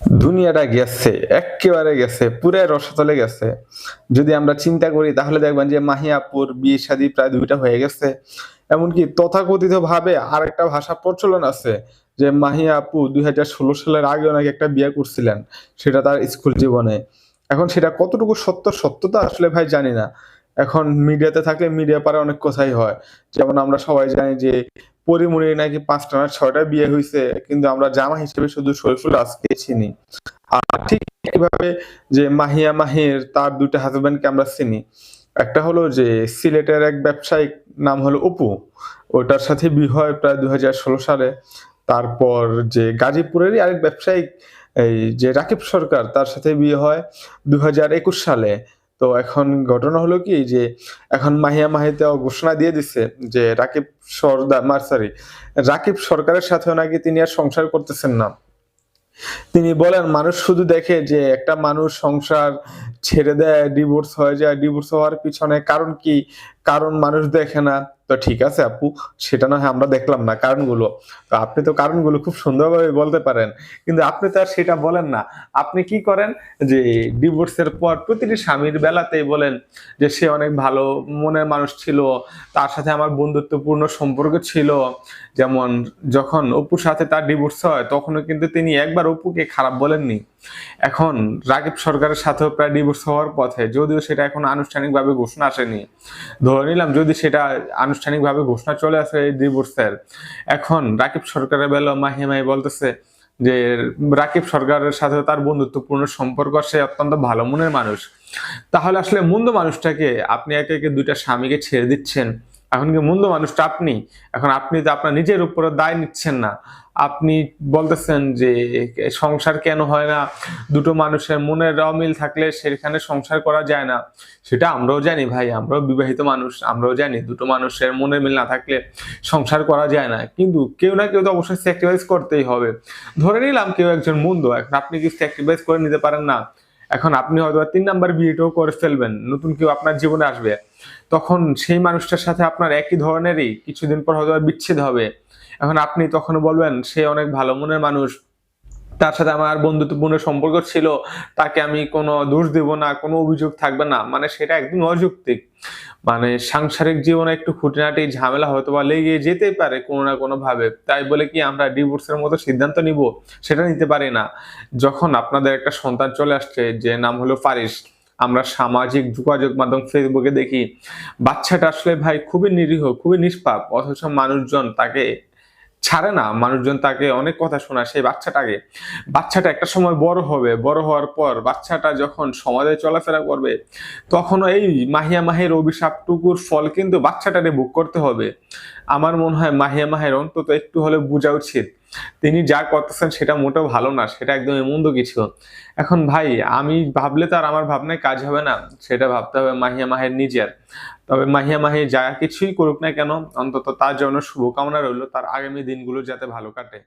দুনিয়াটা গেছে একেবারে গেছে, পুরাই রসাতলে গেছে। যদি আমরা চিন্তা করি, তাহলে দেখবেন যে মাহিয়াপুর, বিয়ে শাদী প্রায় দুইটা হয়ে গেছে। এমনকি তথাকথিত ভাবে আরেকটা ভাষা প্রচলন আছে, যে মাহিয়া আপু দুই সালের আগে নাকি একটা বিয়ে করছিলেন, সেটা তার স্কুল জীবনে। এখন সেটা কতটুকু সত্য, সত্যতা আসলে ভাই জানি না। এখন মিডিয়াতে থাকলে মিডিয়া পারে অনেক কথাই হয়। যেমন আমরা সবাই জানি যে পরিমণির নাকি পাঁচটা না ছয়টা বিয়ে হয়েছে কিন্তু আমরা জামা হিসেবে শুধু শরীফুল রাজকে চিনি। আর ঠিক কীভাবে যে মাহিয়া মাহির, তার দুইটা হাজবেন্ডকে আমরা চিনি। একটা হলো যে সিলেটের এক ব্যবসায়িক, নাম হলো অপু। ওটার সাথে বিয়ে হয় প্রায় দুই হাজার ষোলো সালে। তারপর যে গাজীপুরেরই আরেক ব্যবসায়িক, এই যে রাকিব সরকার, তার সাথে বিয়ে হয় দুই হাজার একুশ সালে। তো এখন ঘটনা হলো কি যে এখন মাহিয়া মাহিতে ঘোষণা দিয়ে দিছে যে রাকিব সর্দার মার্সারি সরি রাকিব সরকারের সাথেও নাকি তিনি আর সংসার করতেছেন না। তিনি বলেন, মানুষ শুধু দেখে যে একটা মানুষ সংসার ছেড়ে দেয় ডিভোর্স হয়ে যায় ডিভোর্স হওয়ার পিছনে কারণ কি? কারণ মানুষ দেখে না। তো ঠিক আছে আপু, সেটা না হয় আমরা দেখলাম না কারণগুলো। তো আপনি তো কারণগুলো খুব সুন্দরভাবে বলতে পারেন, কিন্তু আপনি তো আর সেটা বলেন না। আপনি কি করেন যে ডিভোর্সের পর প্রতিটি স্বামীর বেলাতেই বলেন যে সে অনেক ভালো মনের মানুষ ছিল, তার সাথে আমার বন্ধুত্বপূর্ণ সম্পর্ক ছিল। যেমন যখন অপুর সাথে তার ডিভোর্স হয়, তখনও কিন্তু তিনি একবার অপুকে খারাপ বলেননি। এখন রাকিব সরকারের সাথেও প্রায় ডিভোর্স হওয়ার পথে, যদিও সেটা এখন আনুষ্ঠানিকভাবে ঘোষণা আসেনি। ধরে নিলাম যদি সেটা আনুষ্ঠানিকভাবে ঘোষণা চলে আসে এই ডিভোর্সের এখন রাকিব সরকারের বেলা মাহিমাই মাহি বলতেছে যে, রাকিব সরকারের সাথে তার বন্ধুত্বপূর্ণ সম্পর্ক, সে অত্যন্ত ভালো মনের মানুষ। তাহলে আসলে মন্দ মানুষটাকে আপনি একে একে দুইটা স্বামীকে ছেড়ে দিচ্ছেন। এখন কি মন্দ মানুষটা আপনি? এখন আপনি তো আপনার নিজের উপরে দায় নিচ্ছেন না। আপনি বলতেছেন যে সংসার কেন হয় না? দুটো মানুষের মনের অমিল থাকলে সেখানে সংসার করা যায় না। সেটা আমরাও জানি ভাই, আমরাও বিবাহিত মানুষ, আমরাও জানি দুটো মানুষের মনের মিল না থাকলে সংসার করা যায় না। কিন্তু কেউ না কেউ তো অবশ্যই স্যাক্রিফাইস করতেই হবে। ধরে নিলাম কেউ একজন মন্দ, এখন আপনি কি স্যাক্রিফাইস করে নিতে পারেন না? এখন আপনি হয়তো তিন নাম্বার বিয়েটাও করে ফেলবেন, নতুন কেউ আপনার জীবনে আসবে। তখন সেই মানুষটার সাথে আপনার একই ধরনেরই কিছুদিন পর হয়তো বিচ্ছেদ হবে। এখন আপনি তখন বলবেন, সে অনেক ভালো মনের মানুষ তার সাথে আমার বন্ধুত্বপূর্ণ সম্পর্ক ছিল, তাকে আমি কোনো দোষ দেব না, কোনো অভিযোগ থাকবে না। মানে সেটা একদম অযৌক্তিক। মানে সাংসারিক জীবনে একটু খুঁটিনাটি ঝামেলা হয়তো বা লেগে যেতেই পারে কোনো না কোনো ভাবে তাই বলে কি আমরা ডিভোর্সের মতো সিদ্ধান্ত নিব? সেটা নিতে পারি না। যখন আপনাদের একটা সন্তান চলে আসছে, যে নাম হলো ফারিস, আমরা সামাজিক যোগাযোগ মাধ্যম ফেসবুকে দেখি, বাচ্চাটা আসলে ভাই খুবই নিরীহ, খুবই নিষ্পাপ। অথচ মানুষজন তাকে ছাড়ে না। মানুষজন তাকে অনেক কথা শোনা সেই বাচ্চাটাকে, বাচ্চাটা একটা সময় বড় হবে। বড় হওয়ার পর বাচ্চাটা যখন সমাজে চলাফেরা করবে, তখনও এই মাহিয়া মাহের অভিশাপটুকুর ফল কিন্তু বাচ্চাটারে ভোগ করতে হবে। আমার মনে হয় মাহিয়া মাহের অন্তত একটু হলে বোঝা উচিত। তিনি যা করতেছেন সেটা মোটেও ভালো না, সেটা একদম মন্দ কিছু। এখন ভাই, আমি ভাবলে তো আর আমার ভাবনায় কাজ হবে না, সেটা ভাবতে হবে মাহিয়া মাহের নিজের। তবে মাহিয়া মাহি যা কিছুই করুক না কেন, অন্তত তার জন্য শুভকামনা রইল, তার আগামী দিনগুলো যাতে ভালো কাটে।